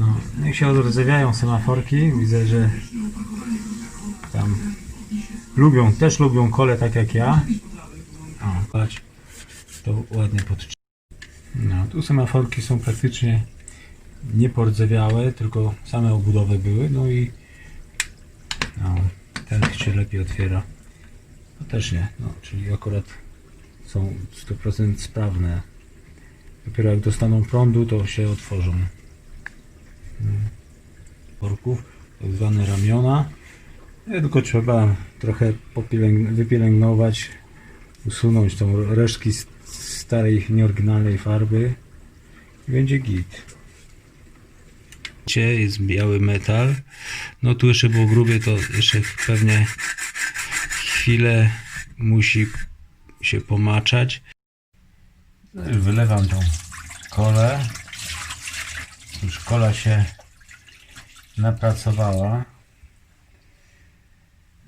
No, niech się odrodzewiają semaforki. Widzę, że tam lubią, też lubią kole tak jak ja. O, patrz, to ładnie podtrzyma. No, tu semaforki są praktycznie niepordzewiałe, tylko same obudowy były, no i no, ten się lepiej otwiera. To też nie, no, czyli akurat są 100% sprawne. Dopiero jak dostaną prądu, to się otworzą. Porków, tak zwane ramiona. Nie, tylko trzeba trochę wypielęgnować, usunąć tą resztki starej, nieoryginalnej farby i będzie git. Jest biały metal. No tu jeszcze było grubie, to jeszcze pewnie chwilę musi się pomaczać. Wylewam tą kolę. Już kola się napracowała.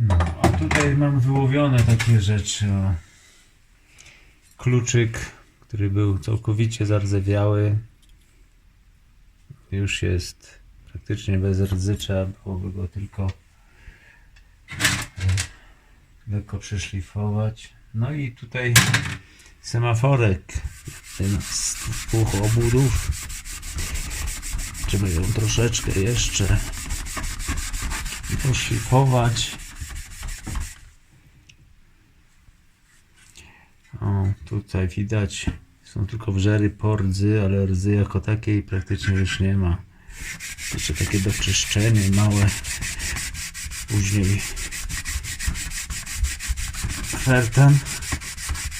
No, a tutaj mam wyłowione takie rzeczy. O. Kluczyk, który był całkowicie zardzewiały. Już jest praktycznie bez rdzycza. Byłoby go tylko e, lekko przeszlifować. No i tutaj semaforek. Ten z dwóch obudów. Trzeba ją troszeczkę jeszcze poszlifować. O, tutaj widać są tylko wżery po rdzy, ale rdzy jako takiej praktycznie już nie ma. Jeszcze takie doczyszczenie małe. Później fertan.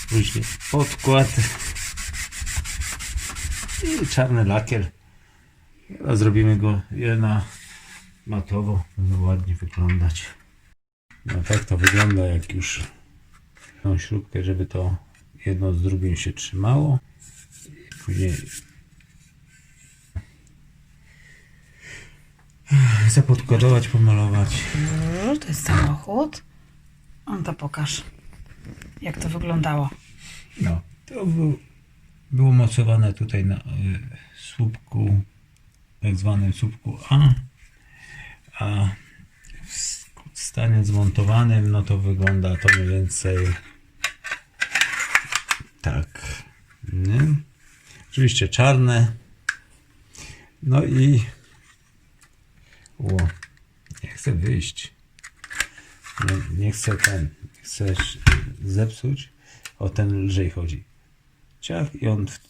Później podkład. I czarny lakier. Zrobimy go je na matowo. Będzie ładnie wyglądać. No tak to wygląda jak już tą śrubkę, żeby to jedno z drugim się trzymało. Później zapodkodować, pomalować. Mm, To jest samochód. On to pokaż, jak to wyglądało. No, to był, było mocowane tutaj na y, słupku, tak zwanym słupku A, a w stanie zmontowanym, no to wygląda to mniej więcej tak. Nie? Oczywiście czarne. No i o, nie chcę wyjść. Nie, nie chcę ten, nie chcę zepsuć. O ten lżej chodzi. Ciach i on w,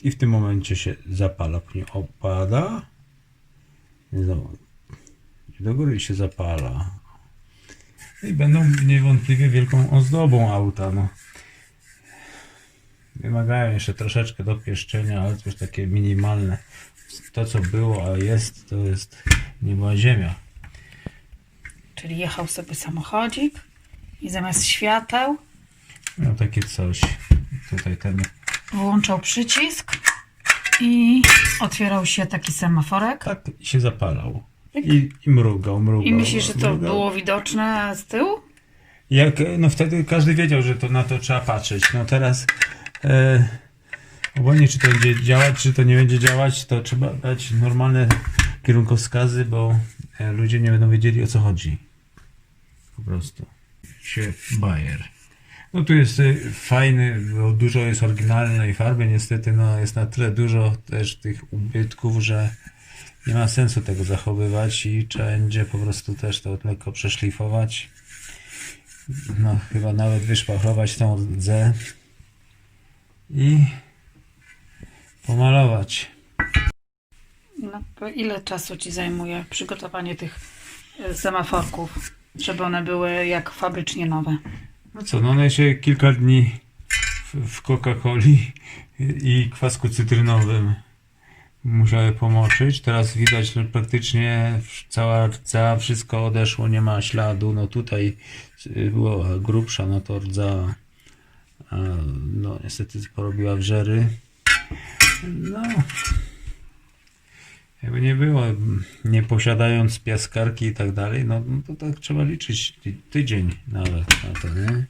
i w tym momencie się zapala. Później opada. I do góry się zapala. No I będą niewątpliwie wielką ozdobą auta. No. Wymagają jeszcze troszeczkę dopieszczenia, ale to już takie minimalne. To co było, a jest, to jest nie była ziemia. Czyli jechał sobie samochodzik i zamiast świateł No takie coś. Tutaj ten włączał przycisk i otwierał się taki semaforek. tak się zapalał. I, i mrugał, mrugał. I myślisz, że to mrugał. było widoczne z tyłu? Jak, no wtedy każdy wiedział, że to na to trzeba patrzeć. No teraz e, obojętnie czy to będzie działać, czy to nie będzie działać, to trzeba dać normalne kierunkowskazy, bo e, ludzie nie będą wiedzieli o co chodzi. Po prostu. Się Bayer. No tu jest e, fajny, bo dużo jest oryginalnej farby, niestety no, jest na tyle dużo też tych ubytków, że nie ma sensu tego zachowywać i trzeba będzie po prostu też to lekko przeszlifować. No, chyba nawet wyszpachlować tą rdzę i pomalować. No, ile czasu ci zajmuje przygotowanie tych e, semaforków, żeby one były jak fabrycznie nowe? No co, no się kilka dni w, w Coca-Coli i kwasku cytrynowym musiały pomoczyć. Teraz widać, że praktycznie cała rdza, wszystko odeszło, nie ma śladu. No tutaj y, była grubsza, no to rdza no niestety porobiła wrzery. No jakby nie było, nie posiadając piaskarki i tak dalej, no, no to tak trzeba liczyć ty- tydzień nawet na to, nie?